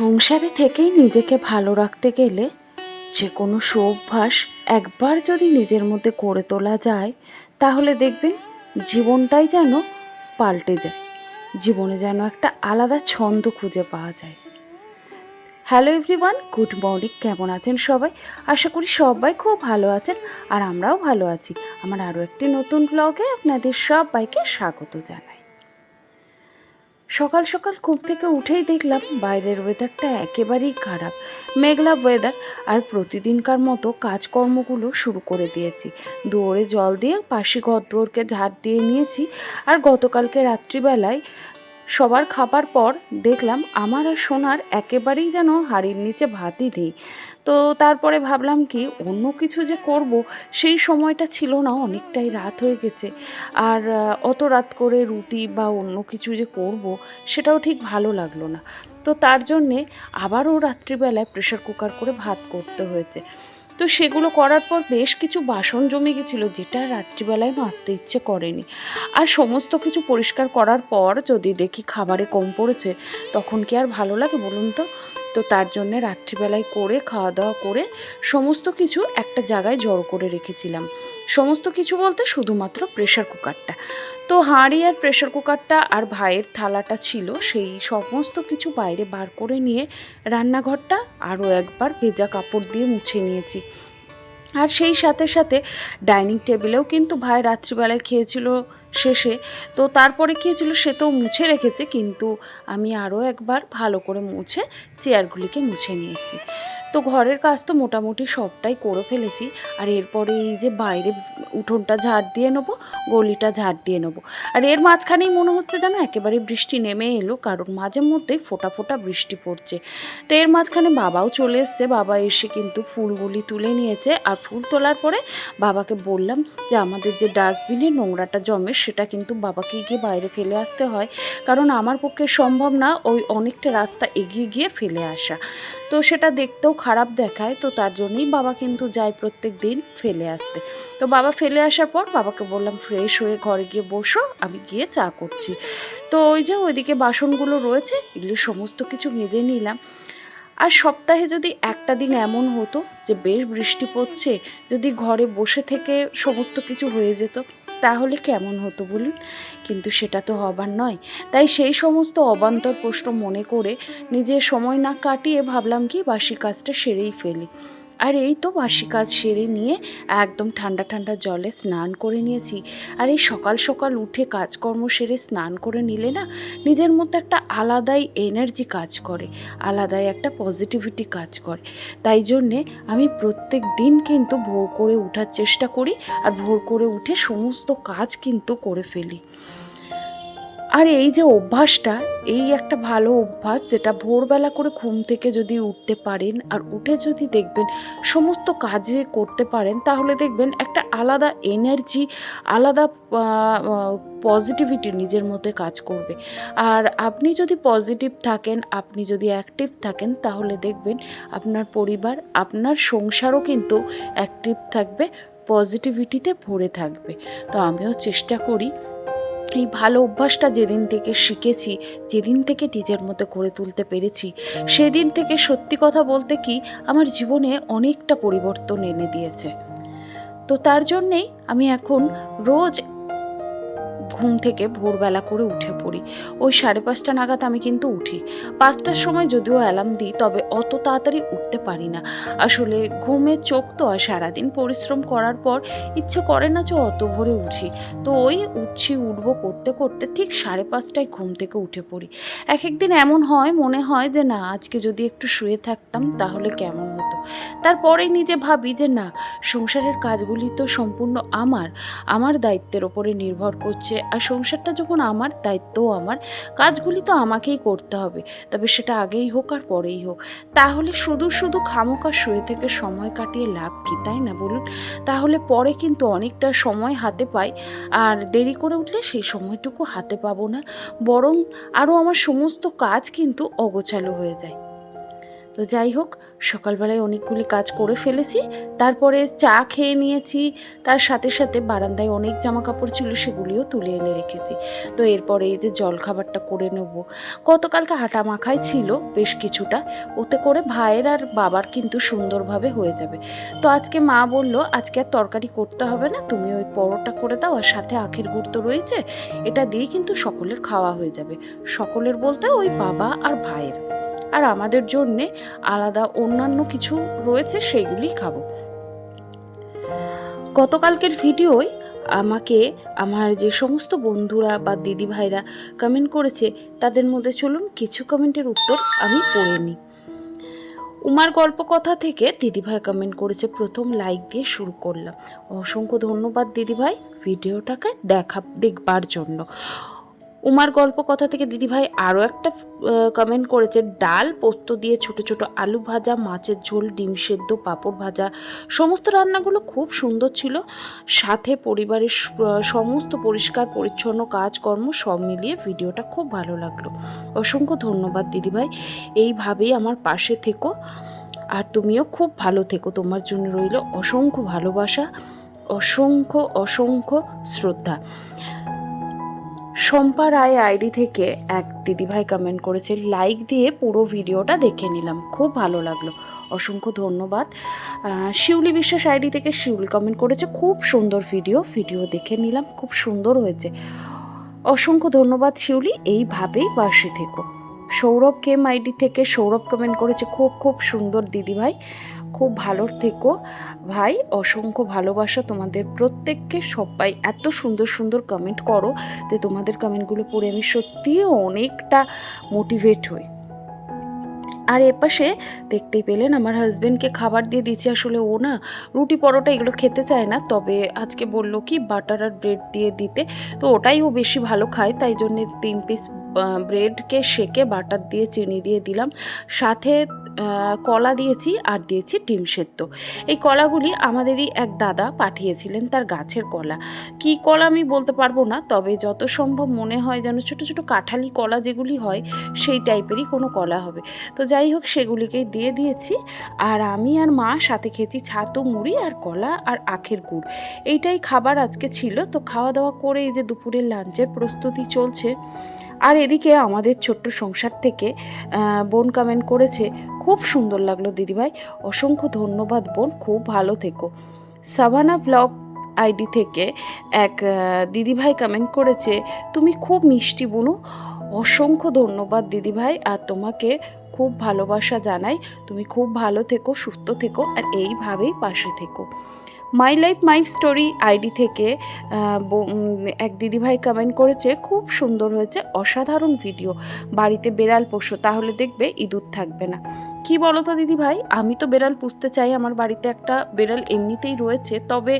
সংসারে থেকেই নিজেকে ভালো রাখতে গেলে যে কোনো অভ্যাস একবার যদি নিজের মধ্যে করে তোলা যায়, তাহলে দেখবেন জীবনটাই যেন পাল্টে যায়। জীবনে যেন একটা আলাদা ছন্দ খুঁজে পাওয়া যায়। হ্যালো এভরিওয়ান গুড মর্নিং কেমন আছেন সবাই? আশা করি সবাই খুব ভালো আছেন আর আমরাও ভালো আছি। আমার আরও একটি নতুন ব্লগে আপনাদের সবাইকে স্বাগত জানাই। সকাল সকাল ঘুম থেকে উঠেই দেখলাম বাইরের ওয়েদারটা একেবারেই খারাপ। মেঘলা ওয়েদার আর প্রতিদিনকার মতো কাজকর্মগুলো শুরু করে দিয়েছি। দুয়ারে জল দিয়ে পাশে ঘর দুয়ারকে ঝাড় দিয়ে নিয়েছি আর গতকালকে রাত্রিবেলায় সবার খাবার পর দেখলাম আমার আর সোনার একেবারেই যেন হাড়ির নিচে ভাতই নেই। তো তারপরে ভাবলাম কি, অন্য কিছু যে করব, সেই সময়টা ছিল না, অনেকটাই রাত হয়ে গেছে। আর অত রাত করে রুটি বা অন্য কিছু যে করব, সেটাও ঠিক ভালো লাগল না। তো তার জন্যে আবারও রাত্রিবেলায় প্রেশার কুকার করে ভাত করতে হয়েছে। তো সেগুলো করার পর বেশ কিছু বাসন জমে গেছিল, যেটা রাত্রিবেলায় মাজতে ইচ্ছে করেনি। আর সমস্ত কিছু পরিষ্কার করার পর যদি দেখি খাবারে কম পড়েছে, তখন কি আর ভালো লাগে বলুন তো? তো তার জন্যে রাত্রিবেলায় করে খাওয়া দাওয়া করে সমস্ত কিছু একটা জায়গায় জড় করে রেখেছিলাম। সমস্ত কিছু বলতে শুধুমাত্র প্রেশার কুকারটা তো হাঁড়ি আর প্রেশার কুকারটা আর ভাইয়ের থালাটা ছিল, সেই সমস্ত কিছু বাইরে বার করে নিয়ে রান্নাঘরটা আরও একবার ভেজা কাপড় দিয়ে মুছে নিয়েছি। আর সেই সাথে সাথে ডাইনিং টেবিলেও কিন্তু ভাই রাত্রিবেলায় খেয়েছিল শেষে, তো তারপরে কী হয়েছিল সে তো মুছে রেখেছে, কিন্তু আমি আরও একবার ভালো করে মুছে চেয়ারগুলিকে মুছে নিয়েছি। তো ঘরের কাজ তো মোটামুটি সবটাই করে ফেলেছি। আর এরপরে এই যে বাইরে উঠোনটা ঝাড় দিয়ে নেব, গলিটা ঝাড় দিয়ে নেব। আর এর মাঝখানেই মনে হচ্ছে যেন একেবারে বৃষ্টি নেমে এলো, কারণ মাঝে মধ্যেই ফোটা ফোটা বৃষ্টি পড়ছে। তো এর মাঝখানে বাবাও চলে এসছে, বাবা এসে কিন্তু ফুলগুলি তুলে নিয়েছে। আর ফুল তোলার পরে বাবাকে বললাম যে, আমাদের যে ডাস্টবিনে নোংরাটা জমে, সেটা কিন্তু বাবাকে গিয়ে বাইরে ফেলে আসতে হয়। কারণ আমার পক্ষে সম্ভব না ওই অনেকটা রাস্তা এগিয়ে গিয়ে ফেলে আসা। তো সেটা দেখতেও খারাপ দেখায়, তো তার জন্যই বাবা কিন্তু যায় প্রত্যেক দিন ফেলে আসতে। তো বাবা ফেলে আসার পর বাবাকে বললাম, ফ্রেশ হয়ে ঘরে গিয়ে বসো, আমি গিয়ে চা করছি। তো ওই যে ওইদিকে বাসনগুলো রয়েছে, এগুলো সমস্ত কিছু মেজে নিলাম। আর সপ্তাহে যদি একটা দিন এমন হতো যে বেশ বৃষ্টি পড়ছে, যদি ঘরে বসে থেকে সমস্ত কিছু হয়ে যেত তাহলে কেমন হতো বলুন? কিন্তু সেটা তো হবার নয়। তাই সেই সমস্ত অবান্তর প্রশ্ন মনে করে নিজের সময় না কাটিয়ে ভাবলাম কি, বাসি কাজটা সেরেই ফেলি। আর এই তো বাসি কাজ সেরে নিয়ে একদম ঠান্ডা ঠান্ডা জলে স্নান করে নিয়েছি। আর এই সকাল সকাল উঠে কাজকর্ম সেরে স্নান করে নিলে না নিজের মধ্যে একটা আলাদাই এনার্জি কাজ করে, আলাদাই একটা পজিটিভিটি কাজ করে। তাই জন্যে আমি প্রত্যেক দিন কিন্তু ভোর করে উঠার চেষ্টা করি আর ভোর করে উঠে সমস্ত কাজ কিন্তু করে ফেলি। আর এই যে অভ্যাসটা, এই একটা ভালো অভ্যাস যেটা ভোরবেলা করে ঘুম থেকে যদি উঠতে পারেন আর উঠে যদি দেখবেন সমস্ত কাজে করতে পারেন, তাহলে দেখবেন একটা আলাদা এনার্জি আলাদা পজিটিভিটি নিজের মধ্যে কাজ করবে। আর আপনি যদি পজিটিভ থাকেন, আপনি যদি অ্যাক্টিভ থাকেন, তাহলে দেখবেন আপনার পরিবার, আপনার সংসারও কিন্তু অ্যাক্টিভ থাকবে পজিটিভিটিতে ভরে থাকবে। তো আমিও চেষ্টা করি এই ভালো অভ্যাসটা যেদিন থেকে শিখেছি, যেদিন থেকে নিজের মতো করে তুলতে পেরেছি, সেদিন থেকে সত্যি কথা বলতে কি আমার জীবনে অনেকটা পরিবর্তন এনে দিয়েছে। তো তার জন্যেই আমি এখন রোজ ঘুম থেকে ভোরবেলা করে উঠে পড়ি। ওই সাড়ে পাঁচটা নাগাদ আমি কিন্তু উঠি। পাঁচটার সময় যদিও অ্যালার্ম দিই, তবে অত তাড়াতাড়ি উঠতে পারি না। আসলে ঘুমের চোখ তো আর সারাদিন পরিশ্রম করার পর ইচ্ছে করে না যে অত ভোরে উঠি। তো ওই উঠছি, উঠবো করতে করতে ঠিক সাড়ে পাঁচটায় ঘুম থেকে উঠে পড়ি। এক একদিন এমন হয়, মনে হয় যে না, আজকে যদি একটু শুয়ে থাকতাম তাহলে কেমন হতো তারপরে নিজে ভাবি যে না, সংসারের কাজগুলি তো সম্পূর্ণ আমার আমার দায়িত্বের ওপরে নির্ভর করছে। আর সংসারটা যখন আমার, দায়িত্বও আমার, কাজগুলি তো আমাকেই করতে হবে। তবে সেটা আগেই হোক আর পরেই হোক। তাহলে শুধু শুধু খামোকা শুয়ে থেকে সময় কাটিয়ে লাভ কি, তাই না বলুন? তাহলে পরে কিন্তু অনেকটা সময় হাতে পাই। আর দেরি করে উঠলে সেই সময়টুকু হাতে পাবো না। বরং আরও আমার সমস্ত কাজ কিন্তু অগোছালো হয়ে যায়। তো যাই হোক, সকালবেলায় অনেকগুলি কাজ করে ফেলেছি। তারপরে চা খেয়ে নিয়েছি। তার সাথে সাথে বারান্দায় অনেক জামা কাপড় ছিল, সেগুলিও তুলে এনে রেখেছি। তো এরপরে এই যে জল খাবারটা করে নেব। গতকালকে হাঁটা মাখাই ছিল বেশ কিছুটা। ওতে করে ভাইয়ের আর বাবার কিন্তু সুন্দরভাবে হয়ে যাবে। তো আজকে মা বলল, আজকে আর তরকারি করতে হবে না, তুমি ওই পরোটা করে দাও আর সাথে আখের গুড় তো রয়েছে। এটা দিয়েই কিন্তু সকলের খাওয়া হয়ে যাবে। সকলের বলতে ওই বাবা আর ভাইয়ের। আর আমাদের জন্যে আলাদা অন্যান্য কিছু রয়েছে সেইগুলি খাব। গতকালকের ভিডিওয় আমাকে, আমার যে সমস্ত বন্ধুরা বা দিদি ভাইরা কমেন্ট করেছে, তাদের মধ্যে চলুন কিছু কমেন্টের উত্তর আমি পড়ে নিই। উমার গল্প কথা থেকে দিদিভাই কমেন্ট করেছে, প্রথম লাইক দিয়ে শুরু করলাম। অসংখ্য ধন্যবাদ দিদিভাই, ভিডিওটাকে দেখা, দেখবার জন্য। উমার গল্প কথা থেকে দিদিভাই আরও একটা কমেন্ট করেছে, ডাল, পোস্ত দিয়ে ছোট ছোট আলু ভাজা, মাছের ঝোল, ডিম সেদ্ধ, পাঁপড় ভাজা, সমস্ত রান্নাগুলো খুব সুন্দর ছিল। সাথে পরিবারের সমস্ত পরিষ্কার, পরিচ্ছন্ন কাজকর্ম সব মিলিয়ে ভিডিওটা খুব ভালো লাগল। অসংখ্য ধন্যবাদ দিদিভাই। এইভাবেই আমার পাশে থেকো। আর তুমিও খুব ভালো থেকো। তোমার জন্য রইল অসংখ্য ভালোবাসা, অসংখ্য অসংখ্য শ্রদ্ধা। শম্পা রায় আইডি থেকে এক দিদিভাই কমেন্ট করেছে লাইক দিয়ে পুরো ভিডিওটা দেখে নিলাম, খুব ভালো লাগল। অসংখ্য ধন্যবাদ। শিউলি বিশ্বাস আইডি থেকে শিউলি কমেন্ট করেছে, খুব সুন্দর ভিডিও ভিডিও দেখে নিলাম, খুব সুন্দর হয়েছে। অসংখ্য ধন্যবাদ শিউলি, এইভাবেই বাসি থেকো। সৌরভ কেম আইডি থেকে সৌরভ কমেন্ট করেছে, খুব খুব সুন্দর দিদিভাই। খুব ভালো থেকো। ভাই, অসংখ্য ভালোবাসা তোমাদের প্রত্যেককে। সবাই এত সুন্দর সুন্দর কমেন্ট করো যে তোমাদের কমেন্টগুলো পড়ে আমি সত্যিই অনেকটা মোটিভেট হই। আর এপাশে দেখতেই পেলেন আমার হাজব্যান্ডকে খাবার দিয়ে দিচ্ছি আসলে ও না রুটি পরোটা এগুলো খেতে চায় না। তবে আজকে বলল কি বাটার আর ব্রেড দিয়ে দিতে। তো ওটাই ও বেশি ভালো খায়, তাই জন্যে তিন পিস ব্রেডকে সেকে বাটার দিয়ে, চিনি দিয়ে দিলাম। সাথে কলা দিয়েছি আর দিয়েছি ডিম সেদ্ধ। এই কলাগুলি আমাদেরই এক দাদা পাঠিয়েছিলেন তার গাছের কলা। কি কলা আমি বলতে পারব না, তবে যত সম্ভব মনে হয় যেন ছোট ছোট কাঁঠালি কলা যেগুলি হয়, সেই টাইপেরই কোনো কলা হবে। তো যাই হোক, সেগুলিকেই দিয়ে দিয়েছি। আর আমি আর মা সাথে খেয়েছি ছাতু, মুড়ি আর কলা আর আখের গুড়। এইটাই খাবার আজকে ছিল। তো খাওয়া দাওয়া করে এই যে দুপুরের লাঞ্চের প্রস্তুতি চলছে। আর এদিকে আমাদের ছোট্ট সংসার থেকে বোন কমেন্ট করেছে, খুব সুন্দর লাগল দিদিভাই। অসংখ্য ধন্যবাদ বোন। খুব ভালো থেকো। সাভানা ব্লগ আইডি থেকে এক দিদিভাই কমেন্ট করেছে, তুমি খুব মিষ্টি বুনু। অসংখ্য ধন্যবাদ দিদিভাই। আর তোমাকে খুব ভালোবাসা জানাই। তুমি খুব ভালো থেকো, সুস্থ থেকো আর এইভাবেই পাশে থেকো। My life my story ID থেকে এক দিদিভাই কমেন্ট করেছে, খুব সুন্দর হয়েছে, অসাধারণ ভিডিও বাড়িতে বেড়াল পোষো তাহলে দেখবে ইঁদুর থাকবে না। কি বলো তো দিদি ভাই? আমি তো বেড়াল পুষতে চাই, আমার বাড়িতে একটা বেড়াল এমনিতেই রয়েছে, তবে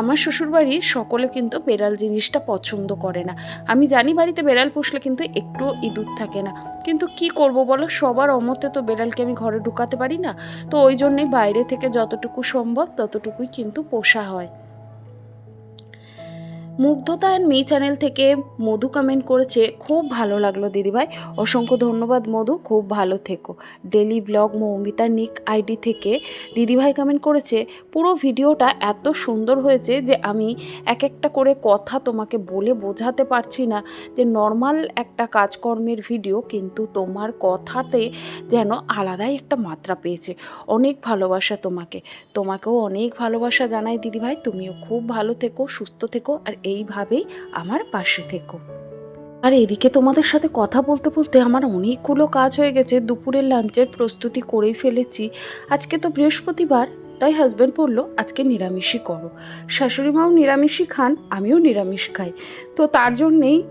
আমার শ্বশুরবাড়ির সকলে কিন্তু বেড়াল জিনিসটা পছন্দ করে না। আমি জানি বাড়িতে বেড়াল পুষলে কিন্তু একটু ইঁদুর থাকে না, কিন্তু কি করব বলো? সবার অমতে তো বেড়ালকে আমি ঘরে ঢুকাতে পারি না, তো ওই জন্যই বাইরে থেকে যতটুকু সম্ভব ততটুকুই কিন্তু পোষা হয়। মুগ্ধতা অ্যান্ড মি চ্যানেল থেকে মধু কমেন্ট করেছে। খুব ভালো লাগল দিদিভাই। অসংখ্য ধন্যবাদ মধু। খুব ভালো থেকো। ডেলি ব্লগ মৌমিতা নিক আইডি থেকে দিদিভাই কমেন্ট করেছে, পুরো ভিডিওটা এত সুন্দর হয়েছে যে আমি এক একটা করে কথা তোমাকে বলে বোঝাতে পারছি না যে নর্মাল একটা কাজকর্মের ভিডিও কিন্তু তোমার কথাতে যেন আলাদাই একটা মাত্রা পেয়েছে। অনেক ভালোবাসা তোমাকে। তোমাকেও অনেক ভালোবাসা জানাই দিদিভাই। তুমিও খুব ভালো থেকো, সুস্থ থেকো আর এইভাবেই আমার পাশে থেকো। আর এদিকে তোমাদের সাথে কথা বলতে বলতে আমার অনেকগুলো কাজ হয়ে গেছে। দুপুরের লাঞ্চের প্রস্তুতি করেই ফেলেছি। আজকে তো বৃহস্পতিবার, তাই হাজব্যান্ড বলল, আজকে নিরামিষই করো। শাশুড়ি মাও নিরামিষই খান, আমিও নিরামিষ খাই। তো তার জন্যেই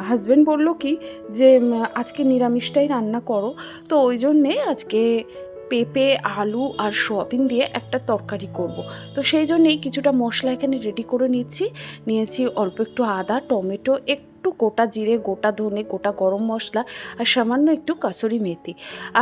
হাজব্যান্ড বলল কি, যে, আজকে নিরামিষটাই রান্না করো। তো ওই জন্যে আজকে পেঁপে, আলু আর সোয়াবিন দিয়ে একটা তরকারি করব। তো সেই জন্যেই কিছুটা মশলা এখানে রেডি করে নিচ্ছি। নিয়েছি অল্প একটু আদা, টমেটো, একটু একটু গোটা জিরে, গোটা ধনে, গোটা গরম মশলা আর সামান্য একটু কাসুরি মেথি।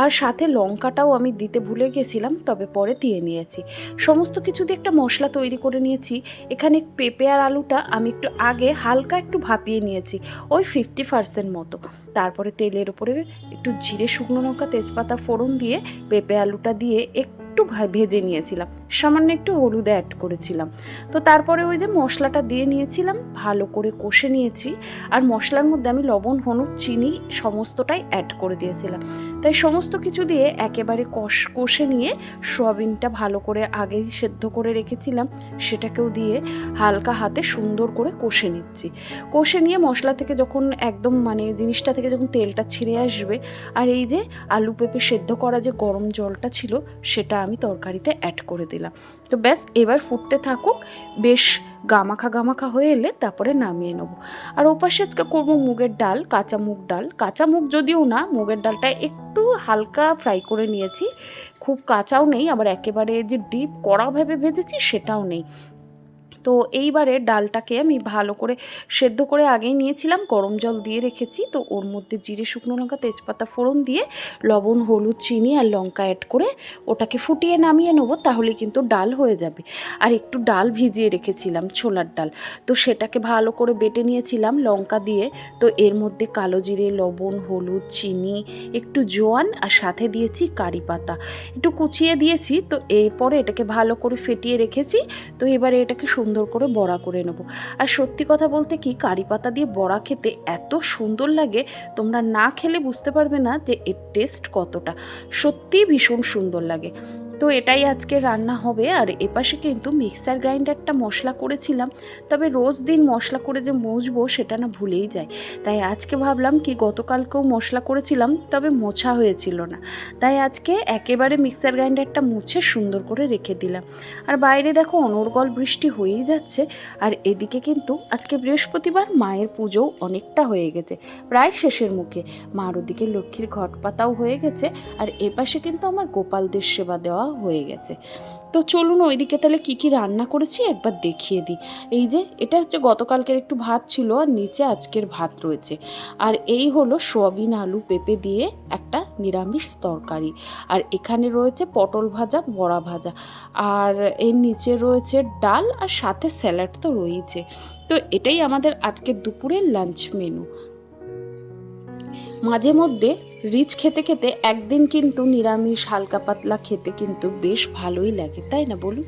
আর সাথে লঙ্কাটাও আমি দিতে ভুলে গেছিলাম, তবে পরে দিয়ে নিয়েছি। সমস্ত কিছু দিয়ে একটা মশলা তৈরি করে নিয়েছি। এখানে পেঁপে আর আলুটা আমি একটু আগে হালকা একটু ভাপিয়ে নিয়েছি, ওই ফিফটি পার্সেন্ট মতো। তারপরে তেলের উপরে একটু জিরে শুকনো লঙ্কা, তেজপাতা ফোড়ন দিয়ে পেঁপে আলুটা দিয়ে একটু ভা- ভেজে নিয়েছিলাম। সামান্য একটু হলুদ অ্যাড করেছিলাম। তো তারপরে ওই যে মশলাটা দিয়ে নিয়েছিলাম, ভালো করে কষে নিয়েছি। আর মশলার মধ্যে আমি লবণ, হলুদ, চিনি সমস্তটাই অ্যাড করে দিয়েছিলাম। তাই সমস্ত কিছু দিয়ে একেবারে কষ কষে নিয়ে সোয়াবিনটা ভালো করে আগেই সেদ্ধ করে রেখেছিলাম, সেটাকেও দিয়ে হালকা হাতে সুন্দর করে কষে নিচ্ছি। কষে নিয়ে মশলা থেকে যখন একদম মানে জিনিসটা থেকে যখন তেলটা ছিঁড়ে আসবে, আর এই যে আলু পেঁপে সেদ্ধ করা যে গরম জলটা ছিল, সেটা আমি তরকারিতে অ্যাড করে দিলাম। তো ব্যাস, এবার ফুটতে থাকুক, বেশ গামাখা গামাখা হয়ে এলে তারপরে নামিয়ে নেব। আর ওপাশে আজকে করব মুগের ডাল, কাঁচা মুগ ডাল। কাঁচা মুগ যদিও না, মুগের ডালটা একটু হালকা ফ্রাই করে নিয়েছি। খুব কাঁচাও নেই, আবার একেবারে যে ডিপ কড়া ভেবে ভেজেছি সেটাও নেই। তো এইবারে ডালটাকে আমি ভালো করে সেদ্ধ করে আগেই নিয়েছিলাম, গরম জল দিয়ে রেখেছি। তো ওর মধ্যে জিরে, শুকনো লঙ্কা, তেজপাতা, ফোড়ন দিয়ে লবণ, হলুদ, চিনি আর লঙ্কা অ্যাড করে ওটাকে ফুটিয়ে নামিয়ে নেব, তাহলে কিন্তু ডাল হয়ে যাবে। আর একটু ডাল ভিজিয়ে রেখেছিলাম, ছোলার ডাল। তো সেটাকে ভালো করে বেটে নিয়েছিলাম লঙ্কা দিয়ে। তো এর মধ্যে কালো জিরে, লবণ, হলুদ, চিনি, একটু জোয়ান আর সাথে দিয়েছি কারি পাতা। একটু কুচিয়ে দিয়েছি, তো এরপরে এটাকে ভালো করে ফেটিয়ে রেখেছি। তো এবারে এটাকে সুন্দর করে বড়া করে নেব। আর সত্যি কথা বলতে কি, কারি পাতা দিয়ে বড়া খেতে এত সুন্দর লাগে, তোমরা না খেলে বুঝতে পারবে না যে এর টেস্ট কতটা। সত্যিই ভীষণ সুন্দর লাগে। তো এটাই আজকে রান্না হবে। আর এপাশে কিন্তু মিক্সার গ্রাইন্ডারটা মশলা করেছিলাম। তবে রোজ দিন মশলা করে যে মুছবো সেটা না ভুলেই যায়। তাই আজকে ভাবলাম কি গতকালকেও মশলা করেছিলাম, তবে মোছা হয়েছিল না। তাই আজকে একেবারে মিক্সার গ্রাইন্ডারটা মুছে সুন্দর করে রেখে দিলাম। আর বাইরে দেখো অনর্গল বৃষ্টি হয়েই যাচ্ছে। আর এদিকে কিন্তু আজকে বৃহস্পতিবার মায়ের পুজোও অনেকটা হয়ে গেছে, প্রায় শেষের মুখে। মার ওদিকে লক্ষ্মীর ঘট পাতাও হয়ে গেছে। আর এপাশে কিন্তু আমার গোপালদের সেবা দেওয়া হয়ে গেছে। তো চলুন ওইদিকে তাহলে কী কী রান্না করেছি একবার দেখিয়ে দিই। এই যে, এটা হচ্ছে গতকালকের একটু ভাত ছিল আর নিচে আজকের ভাত রয়েছে। আর এই হলো সোয়াবিন আলু পেঁপে দিয়ে একটা নিরামিষ তরকারি। আর এখানে রয়েছে পটল ভাজা, বড়া ভাজা। আর এর নিচে রয়েছে ডাল আর সাথে স্যালাড তো রয়েছে। তো এটাই আমাদের আজকের দুপুরের লাঞ্চ মেনু। মাঝে মধ্যে রিচ খেতে খেতে একদিন কিন্তু নিরামিষ, হালকা পাতলা খেতে কিন্তু বেশ ভালোই লাগে, তাই না বলুন?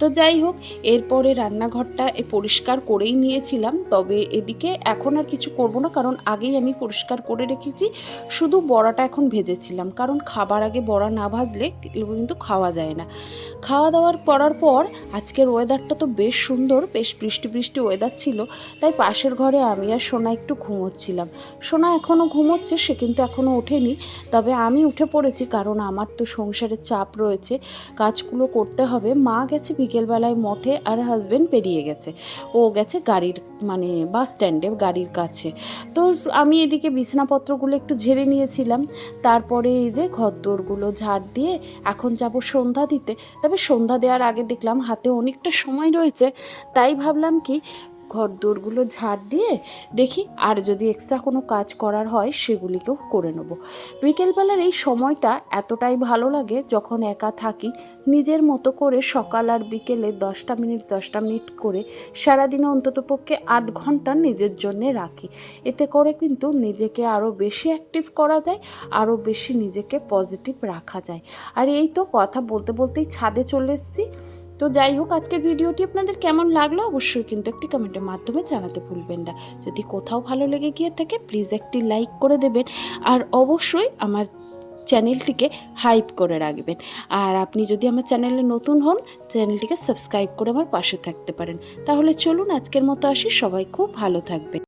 তো যাই হোক, এরপরে রান্নাঘরটা এ পরিষ্কার করেই নিয়েছিলাম, তবে এদিকে এখন আর কিছু করব না, কারণ আগেই আমি পরিষ্কার করে রেখেছি, শুধু বড়াটা এখন ভেজেছিলাম, কারণ খাবার আগে বড়া না ভাজলে কিন্তু খাওয়া যায় না। খাওয়া দাওয়ার করার পর, আজকের ওয়েদারটা তো বেশ সুন্দর, বেশ বৃষ্টি বৃষ্টি ওয়েদার ছিল, তাই পাশের ঘরে আমি আর সোনা একটু ঘুমোচ্ছিলাম। সোনা এখনও ঘুমোচ্ছে, সে কিন্তু এখনও ওঠেনি তবে আমি উঠে পড়েছি কারণ আমার তো সংসারের চাপ রয়েছে। কাজগুলো করতে হবে। মা গেছে বিকেলবেলায় মঠে আর হাজবেন্ড পেরিয়ে গেছে। ও গেছে গাড়ির মানে বাস স্ট্যান্ডে গাড়ির কাছে। তো আমি এদিকে বিছনাপত্রগুলো একটু ঝেড়ে নিয়েছিলাম। তারপরে এই যে ঘরদোরগুলো ঝাড় দিয়ে এখন যাব সন্ধ্যা দিতে। তবে সন্ধ্যা দেওয়ার আগে দেখলাম হাতে অনেকটা সময় রয়েছে। তাই ভাবলাম কি ঘর দোরগুলো ঝাড় দিয়ে দেখি আর যদি এক্সট্রা কোনো কাজ করার হয় সেগুলিকেও করে নেব। বিকেলবেলার এই সময়টা এতটাই ভালো লাগে যখন একা থাকি, নিজের মতো করে সকাল আর বিকেলে দশটা মিনিট দশটা মিনিট করে সারাদিনে অন্ততপক্ষে আধ ঘণ্টা নিজের জন্যে রাখি। এতে করে কিন্তু নিজেকে আরও বেশি অ্যাক্টিভ করা যায় আরও বেশি নিজেকে পজিটিভ রাখা যায়। আর এই তো কথা বলতে বলতেই ছাদে চলে এসেছি। তো যাই হোক, আজকের ভিডিওটি আপনাদের কেমন লাগল অবশ্যই কিন্তু একটি কমেন্টের মাধ্যমে জানাতে ভুলবেন না। যদি কোথাও ভালো লেগে গিয়ে থাকে প্লিজ একটি লাইক করে দেবেন আর অবশ্যই আমার চ্যানেলটিকে হাইপ করে রাখবেন। আর আপনি যদি আমার চ্যানেলে নতুন হন, চ্যানেলটিকে সাবস্ক্রাইব করে আমার পাশে থাকতে পারেন। তাহলে চলুন আজকের মতো আসি, সবাই খুব ভালো থাকবে